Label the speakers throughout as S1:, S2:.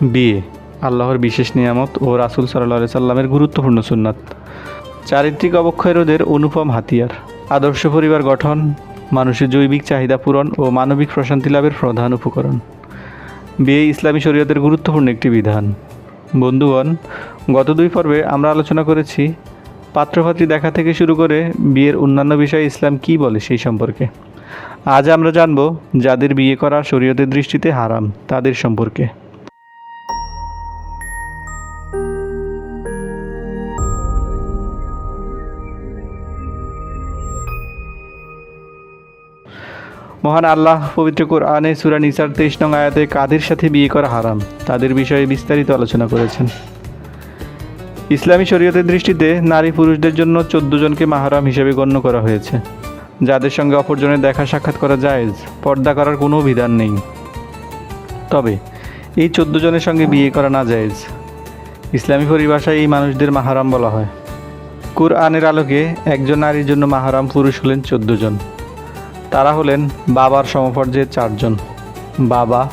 S1: বিয়ে, আল্লাহর বিশেষ নিয়ামত ও রাসুল সাল্লাহ সাল্লামের গুরুত্বপূর্ণ সুন্নাত। চারিত্রিক অবক্ষয় রোধের অনুপম হাতিয়ার। আদর্শ পরিবার গঠন, মানুষের জৈবিক চাহিদা পূরণ ও মানবিক প্রশান্তি লাভের প্রধান উপকরণ। বিয়ে ইসলামী শরীয়তের গুরুত্বপূর্ণ একটি বিধান। বন্ধুগণ, গত দুই পর্বে আমরা আলোচনা করেছি পাত্রপাত্রী দেখা থেকে শুরু করে বিয়ের অন্যান্য বিষয়ে ইসলাম কী বলে সেই সম্পর্কে। আজ আমরা জানব যাদের বিয়ে করা শরীয়তের দৃষ্টিতে হারাম তাদের সম্পর্কে। মহান আল্লাহ পবিত্র কোরআনে সুরা নিসার তেইশ নং আয়াতে কাদের সাথে বিয়ে করা হারাম? তাদের বিষয়ে বিস্তারিত আলোচনা করেছেন। ইসলামী শরীয়তের দৃষ্টিতে নারী পুরুষদের জন্য চোদ্দ জনকে মাহারাম হিসেবে গণ্য করা হয়েছে। যাদের সঙ্গে অপরজনের দেখা সাক্ষাৎ করা জায়েজ, পর্দা করার কোনো বিধান নেই। তবে, এই চোদ্দ জনের সঙ্গে বিয়ে করা না জায়েজ। ইসলামী পরিভাষায় এই মানুষদের মাহারাম বলা হয়। কুরআনের আলোকে একজন নারীর জন্য মাহারাম পুরুষ হলেন চোদ্দ জন। তারা হলেন বাবার সমপর্যায়ের চারজন। বাবা,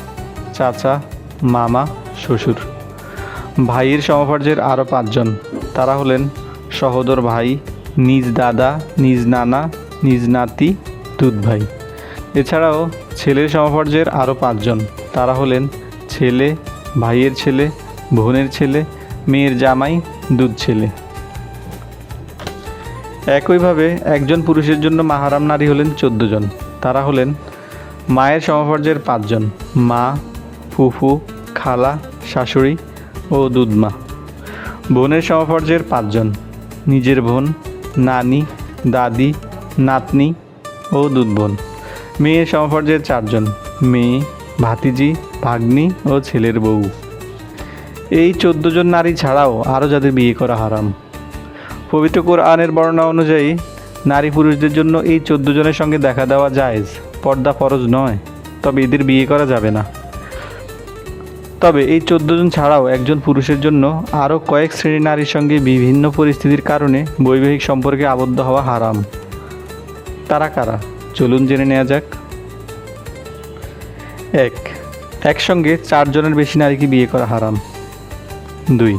S1: চাচা, মামা, শ্বশুর। ভাইয়ের সমপর্যায়ের আরও পাঁচজন। তারা হলেন সহোদর ভাই, নিজ দাদা, নিজ নানা, নিজ নাতি, দুধ ভাই। এছাড়াও ছেলের সমপর্যায়ের আরও পাঁচজন। তারা হলেন ছেলে, ভাইয়ের ছেলে, বোনের ছেলে, মেয়ের জামাই, দুধ ছেলে। একইভাবে একজন পুরুষের জন্য মাহারাম নারী হলেন চোদ্দ জন তারা হলেন মায়ের সমপর্যায়ের পাঁচজন, মা, ফুফু, খালা, শাশুড়ি ও দুধমা। বোনের সমপর্যায়ের পাঁচজন, নিজের বোন, নানি, দাদি, নাতনি ও দুধ বোন মেয়ের সমপর্যায়ের চারজন, মেয়ে, ভাতিজি, ভাগ্নি ও ছেলের বউ। এই চোদ্দ জন নারী ছাড়াও আরও যাদের বিয়ে করা হারাম। পবিত্র কোরআনের বর্ণনা অনুযায়ী, নারী পুরুষদের জন্য এই চোদ্দ জনের সঙ্গে দেখা দেওয়া জায়েজ, পর্দা ফরজ নয়, তবে এদের বিয়ে করা যাবে না। তবে এই চোদ্দ জন ছাড়াও একজন পুরুষের জন্য আরও কয়েক শ্রেণির নারীর সঙ্গে বিভিন্ন পরিস্থিতির কারণে বৈবাহিক সম্পর্কে আবদ্ধ হওয়া হারাম। তারা কারা? চলুন জেনে নেওয়া যাক। এক, একসঙ্গে চারজনের বেশি নারীকে বিয়ে করা হারাম। দুই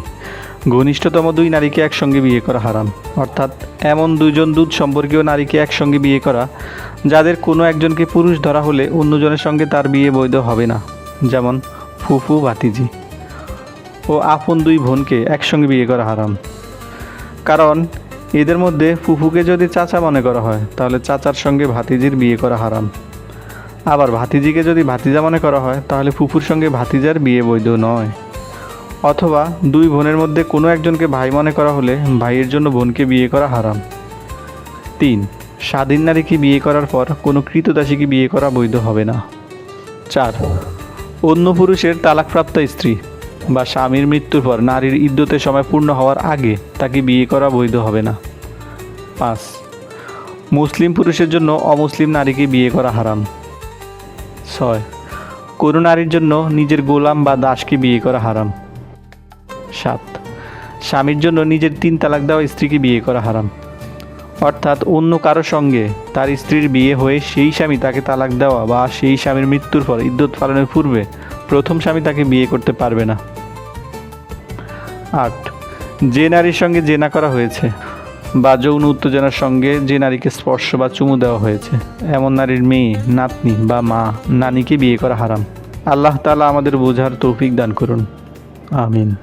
S1: ঘনিষ্ঠতম দুই নারীকে একসঙ্গে বিয়ে করা হারাম। অর্থাৎ এমন দুইজন দুধ সম্পর্কীয় নারীকে একসঙ্গে বিয়ে করা, যাদের কোনো একজনকে পুরুষ ধরা হলে অন্যজনের সঙ্গে তার বিয়ে বৈধ হবে না। যেমন ফুফু, ভাতিজি ও আপন দুই বোনকে একসঙ্গে বিয়ে করা হারাম। কারণ এদের মধ্যে ফুফুকে যদি চাচা মনে করা হয়, তাহলে চাচার সঙ্গে ভাতিজির বিয়ে করা হারাম। আবার ভাতিজিকে যদি ভাতিজা মনে করা হয়, তাহলে ফুফুর সঙ্গে ভাতিজার বিয়ে বৈধ নয়। অথবা দুই বোনের মধ্যে কোনো একজনকে ভাই মনে করা হলে ভাইয়ের জন্য বোনকে বিয়ে করা হারাম। তিন, স্বাধীন নারীকে বিয়ে করার পর কোনো কৃতদাসীকে বিয়ে করা বৈধ হবে না। চার, অন্য পুরুষের তালাকপ্রাপ্ত স্ত্রী বা স্বামীর মৃত্যুর পর নারীর ইদ্যতের সময় পূর্ণ হওয়ার আগে তাকে বিয়ে করা বৈধ হবে না। পাঁচ, মুসলিম পুরুষের জন্য অমুসলিম নারীকে বিয়ে করা হারাম। ছয়, কোনো নারীর জন্য নিজের গোলাম বা দাসকে বিয়ে করা হারাম। সাত। স্বামীর জন্য নিজের তিন তালাক দেওয়া স্ত্রীকে বিয়ে করা হারাম। অর্থাৎ অন্য কারও সঙ্গে তার স্ত্রীর বিয়ে হয়ে সেই স্বামী তাকে তালাক দেওয়া বা সেই স্বামীর মৃত্যুর পর ইদ্যুৎ পালনের পূর্বে প্রথম স্বামী তাকে বিয়ে করতে পারবে না। আট। যে নারীর সঙ্গে জেনা করা হয়েছে বা যৌন উত্তেজনার সঙ্গে যে নারীকে স্পর্শ বা চুমু দেওয়া হয়েছে, এমন নারীর মেয়ে, নাতনি বা মা, নানিকে বিয়ে করা হারাম। আল্লাহ তালা আমাদের বোঝার তৌফিক দান করুন। আমিন।